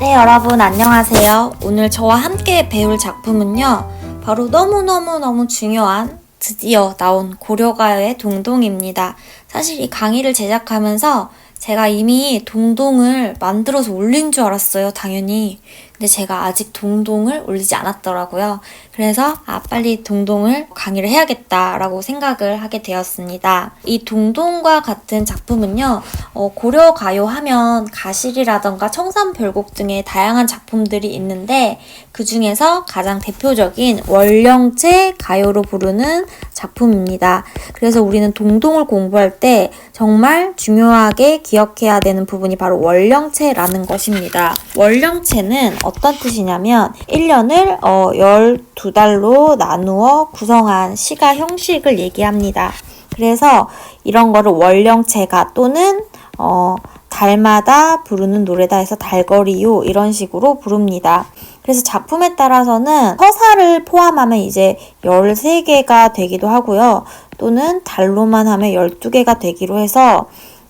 네, 여러분 안녕하세요. 오늘 저와 함께 배울 작품은요. 바로 너무너무너무 중요한 드디어 나온 고려가요의 동동입니다. 사실 이 강의를 제작하면서 제가 이미 동동을 만들어서 올린 줄 알았어요, 당연히. 근데 제가 아직 동동을 올리지 않았더라고요. 그래서 아 빨리 동동을 강의를 해야겠다라고 생각을 하게 되었습니다. 이 동동과 같은 작품은요. 어, 고려 가요 하면 가실이라던가 청산 별곡 등의 다양한 작품들이 있는데 그 중에서 가장 대표적인 월령체 가요로 부르는 작품입니다. 그래서 우리는 동동을 공부할 때 정말 중요하게 기억해야 되는 부분이 바로 월령체라는 것입니다. 월령체는 어떤 뜻이냐면 1년을 어, 12달로 나누어 구성한 시가 형식을 얘기합니다. 그래서 이런 거를 월령체가 또는 어, 달마다 부르는 노래다 해서 달거리요 이런 식으로 부릅니다. 그래서 작품에 따라서는 서사를 포함하면 이제 13개가 되기도 하고요. 또는 달로만 하면 12개가 되기로 해서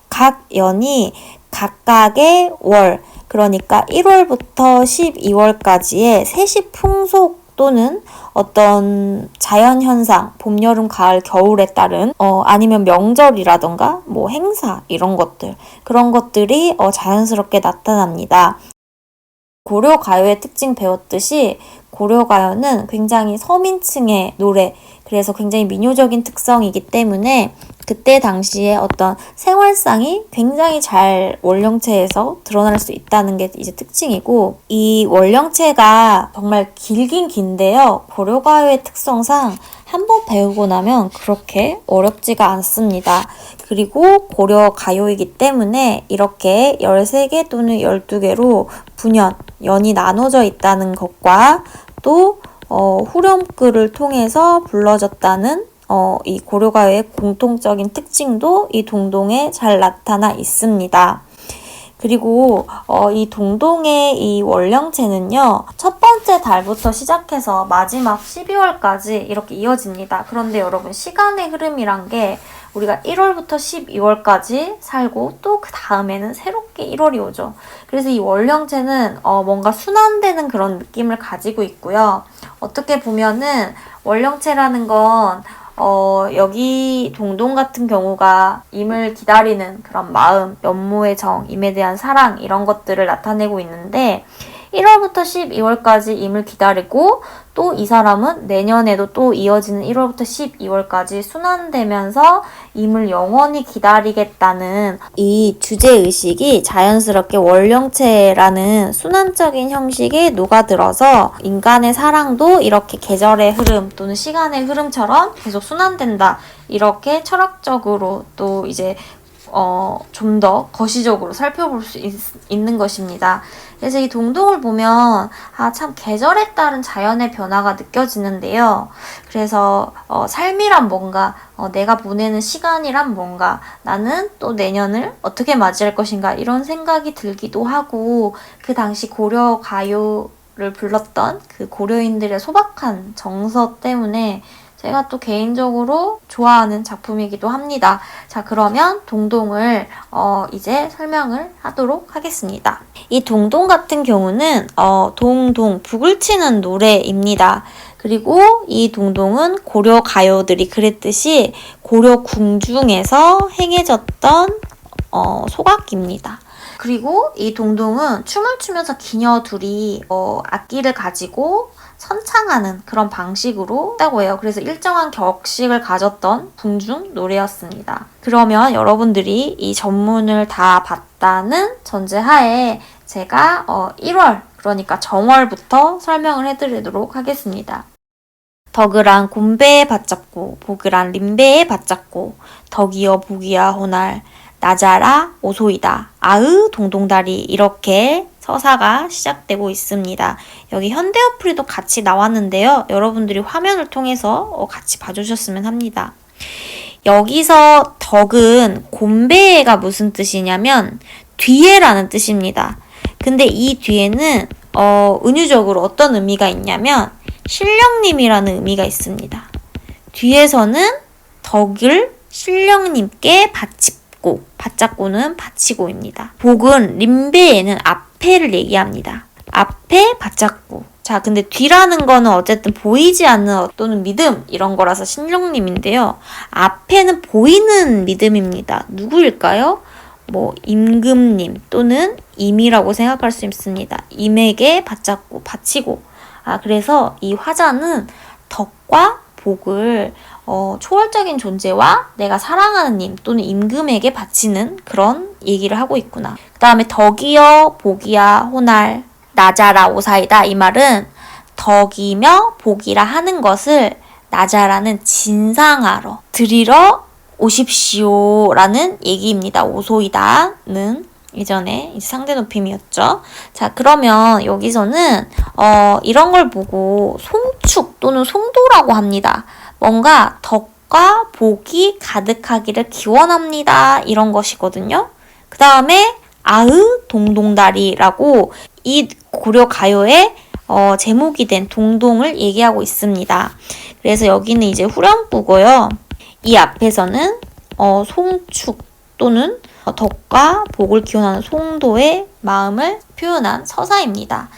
각 연이 각각의 월, 그러니까 1월부터 12월까지의 세시 풍속 또는 어떤 자연 현상, 봄, 여름, 가을, 겨울에 따른 어 아니면 명절이라던가 뭐 행사 이런 것들 그런 것들이 어 자연스럽게 나타납니다. 고려 가요의 특징 배웠듯이 고려 가요는 굉장히 서민층의 노래 그래서 굉장히 민요적인 특성이기 때문에 그때 당시에 어떤 생활상이 굉장히 잘 원령체에서 드러날 수 있다는 게 이제 특징이고 이 원령체가 정말 길긴 긴데요. 고려가요의 특성상 한 번 배우고 나면 그렇게 어렵지가 않습니다. 그리고 고려 가요이기 때문에 이렇게 13개 또는 12개로 분연, 연이 나눠져 있다는 것과 또 어, 후렴구를 통해서 불러졌다는 어, 이 고려가요의 공통적인 특징도 이 동동에 잘 나타나 있습니다. 그리고 어, 이 동동의 이 월령체는요 첫 번째 달부터 시작해서 마지막 12월까지 이렇게 이어집니다. 그런데 여러분 시간의 흐름이란 게 우리가 1월부터 12월까지 살고 또 그 다음에는 새롭게 1월이 오죠. 그래서 이 월령체는 어, 뭔가 순환되는 그런 느낌을 가지고 있고요. 어떻게 보면은 월령체라는 건 어, 여기 동동 같은 경우가 임을 기다리는 그런 마음, 연모의 정, 임에 대한 사랑 이런 것들을 나타내고 있는데 1월부터 12월까지 임을 기다리고 또 이 사람은 내년에도 또 이어지는 1월부터 12월까지 순환되면서 임을 영원히 기다리겠다는 이 주제의식이 자연스럽게 월령체라는 순환적인 형식에 녹아들어서 인간의 사랑도 이렇게 계절의 흐름 또는 시간의 흐름처럼 계속 순환된다. 이렇게 철학적으로 또 이제 어, 좀 더 거시적으로 살펴볼 수 있, 는 것입니다. 그래서 이 동동을 보면 아, 참 계절에 따른 자연의 변화가 느껴지는데요. 그래서 어, 삶이란 뭔가, 어, 내가 보내는 시간이란 뭔가, 나는 또 내년을 어떻게 맞이할 것인가 이런 생각이 들기도 하고 그 당시 고려 가요 를 불렀던 그 고려인들의 소박한 정서 때문에 제가 또 개인적으로 좋아하는 작품이기도 합니다. 자, 그러면 동동을 어, 이제 설명을 하도록 하겠습니다. 이 동동 같은 경우는 어, 동동 북을 치는 노래입니다. 그리고 이 동동은 고려 가요들이 그랬듯이 고려 궁중에서 행해졌던 어, 소각기입니다. 그리고 이 동동은 춤을 추면서 기녀 둘이 어, 악기를 가지고 선창하는 그런 방식으로 했다고 해요. 그래서 일정한 격식을 가졌던 궁중 노래였습니다. 그러면 여러분들이 이 전문을 다 봤다는 전제하에 제가 어 1월 그러니까 정월부터 설명을 해드리도록 하겠습니다. 덕을한 곰배에 받잡고 복을한 림배에 받잡고 덕이여 복이야 호날 나자라 오소이다 아으 동동다리 이렇게 서사가 시작되고 있습니다. 여기 현대 어플이도 같이 나왔는데요. 여러분들이 화면을 통해서 어, 같이 봐주셨으면 합니다. 여기서 덕은 곰배가 무슨 뜻이냐면 뒤에라는 뜻입니다. 근데 이 뒤에는 어, 은유적으로 어떤 의미가 있냐면 신령님이라는 의미가 있습니다. 뒤에서는 덕을 신령님께 바치 고, 바짝고는 바치고입니다. 복은 림배에는 앞 앞에를 얘기합니다. 앞에 바짝고. 자, 근데 뒤라는 거는 어쨌든 보이지 않는 또는 믿음 이런 거라서 신령님인데요. 앞에는 보이는 믿음입니다. 누구일까요? 뭐 임금님 또는 임이라고 생각할 수 있습니다. 임에게 바짝고 바치고. 아, 그래서 이 화자는 덕과 복을 어, 초월적인 존재와 내가 사랑하는 님 또는 임금에게 바치는 그런 얘기를 하고 있구나. 그 다음에 덕이여 복이야 호날 나자라 오사이다 이 말은 덕이며 복이라 하는 것을 나자라는 진상하러 드리러 오십시오라는 얘기입니다. 오소이다는 이제 상대 높임이었죠. 자, 그러면 여기서는 어, 이런 걸 보고 송축 또는 송도라고 합니다. 뭔가 덕과 복이 가득하기를 기원합니다. 이런 것이거든요. 그 다음에 아으 동동다리라고 이 고려 가요의 어, 제목이 된 동동을 얘기하고 있습니다. 그래서 여기는 이제 후렴구고요. 이 앞에서는 어, 송축 또는 어, 덕과 복을 기원하는 송도의 마음을 표현한 서사입니다.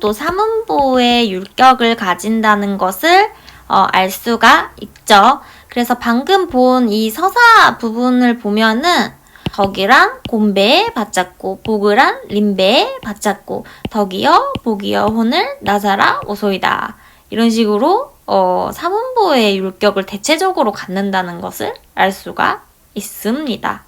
또 사문보의 율격을 가진다는 것을 어, 알 수가 있죠. 그래서 방금 본 이 서사 부분을 보면은 덕이란 곰배에 받잡고 복이란 림배에 받잡고 덕이여 복이여 혼을 나사라 오소이다 이런 식으로 어, 사문보의 율격을 대체적으로 갖는다는 것을 알 수가 있습니다.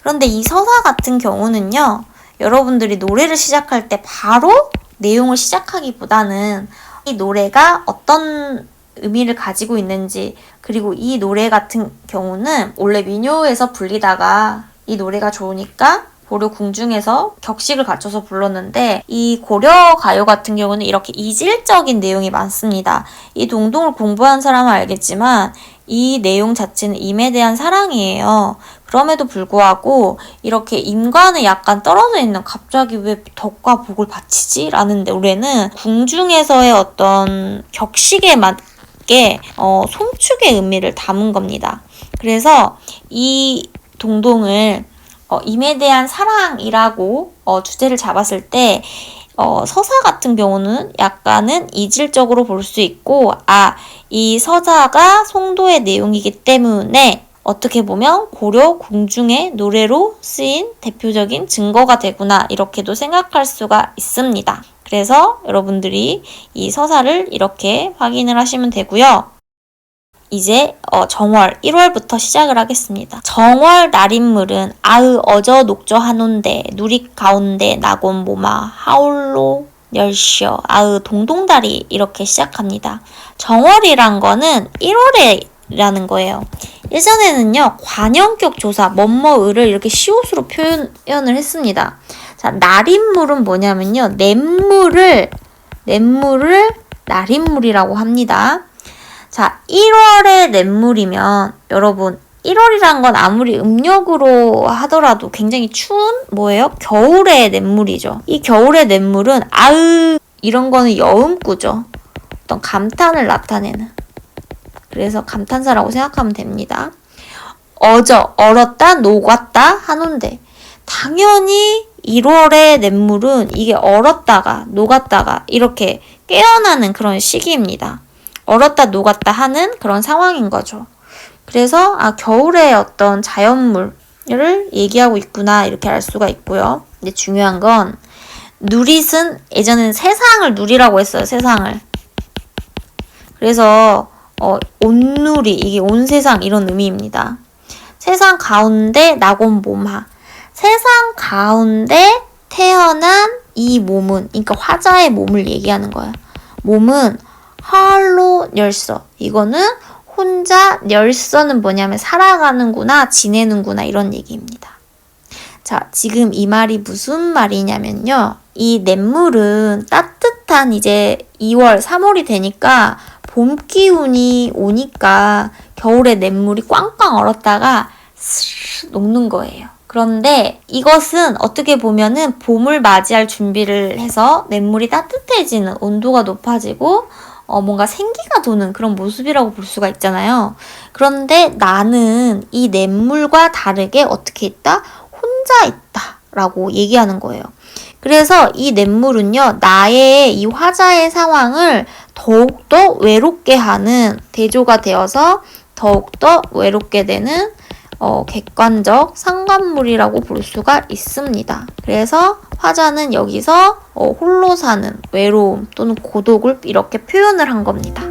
그런데 이 서사 같은 경우는요, 여러분들이 노래를 시작할 때 바로 내용을 시작하기보다는 이 노래가 어떤 의미를 가지고 있는지, 그리고 이 노래 같은 경우는 원래 민요에서 불리다가 이 노래가 좋으니까 고려 궁중에서 격식을 갖춰서 불렀는데 이 고려 가요 같은 경우는 이렇게 이질적인 내용이 많습니다. 이 동동을 공부한 사람은 알겠지만 이 내용 자체는 임에 대한 사랑이에요. 그럼에도 불구하고 이렇게 임과는 약간 떨어져 있는 갑자기 왜 덕과 복을 바치지? 라는 노래는 궁중에서의 어떤 격식에 맞게 어, 송축의 의미를 담은 겁니다. 그래서 이 동동을 어, 임에 대한 사랑이라고 어, 주제를 잡았을 때 어, 서사 같은 경우는 약간은 이질적으로 볼 수 있고 아, 이 서사가 송도의 내용이기 때문에 어떻게 보면 고려 궁중의 노래로 쓰인 대표적인 증거가 되구나 이렇게도 생각할 수가 있습니다. 그래서 여러분들이 이 서사를 이렇게 확인을 하시면 되고요. 이제 어, 정월 1월부터 시작을 하겠습니다. 정월 날인물은 아으 어저 녹저 한온데 누리 가운데 나곤 모마 하울로 열시어 아으 동동다리 이렇게 시작합니다. 정월이란 거는 1월에 라는 거예요. 예전에는요 관형격 조사 뭐뭐을을 이렇게 시옷으로 표현을 했습니다. 자 날인물은 뭐냐면요 냇물을 냇물을 날인물이라고 합니다. 자, 1월의 냇물이면 여러분 1월이란 건 아무리 음력으로 하더라도 굉장히 추운 뭐예요? 겨울의 냇물이죠. 이 겨울의 냇물은 아으 이런 거는 여음구죠. 어떤 감탄을 나타내는. 그래서 감탄사라고 생각하면 됩니다. 어저, 얼었다, 녹았다 하는데 당연히 1월의 냇물은 이게 얼었다가 녹았다가 이렇게 깨어나는 그런 시기입니다. 얼었다 녹았다 하는 그런 상황인 거죠. 그래서 아 겨울의 어떤 자연물을 얘기하고 있구나 이렇게 알 수가 있고요. 근데 중요한 건 누릿은 예전에는 세상을 누리라고 했어요. 세상을. 그래서 어, 온누리 이게 온 세상 이런 의미입니다. 세상 가운데 낙원 몸하. 세상 가운데 태어난 이 몸은 그러니까 화자의 몸을 얘기하는 거야. 몸은 헐로 열서. 이거는 혼자 열서는 뭐냐면 살아가는구나, 지내는구나 이런 얘기입니다. 자, 지금 이 말이 무슨 말이냐면요. 이 냇물은 따뜻한 이제 2월, 3월이 되니까 봄 기운이 오니까 겨울에 냇물이 꽝꽝 얼었다가 스르 녹는 거예요. 그런데 이것은 어떻게 보면은 봄을 맞이할 준비를 해서 냇물이 따뜻해지는 온도가 높아지고 어, 뭔가 생기가 도는 그런 모습이라고 볼 수가 있잖아요. 그런데 나는 이 냇물과 다르게 어떻게 있다? 혼자 있다. 라고 얘기하는 거예요. 그래서 이 냇물은요, 나의 이 화자의 상황을 더욱더 외롭게 하는 대조가 되어서 더욱더 외롭게 되는 어, 객관적 상관물이라고 볼 수가 있습니다. 그래서 화자는 여기서 어, 홀로 사는 외로움 또는 고독을 이렇게 표현을 한 겁니다.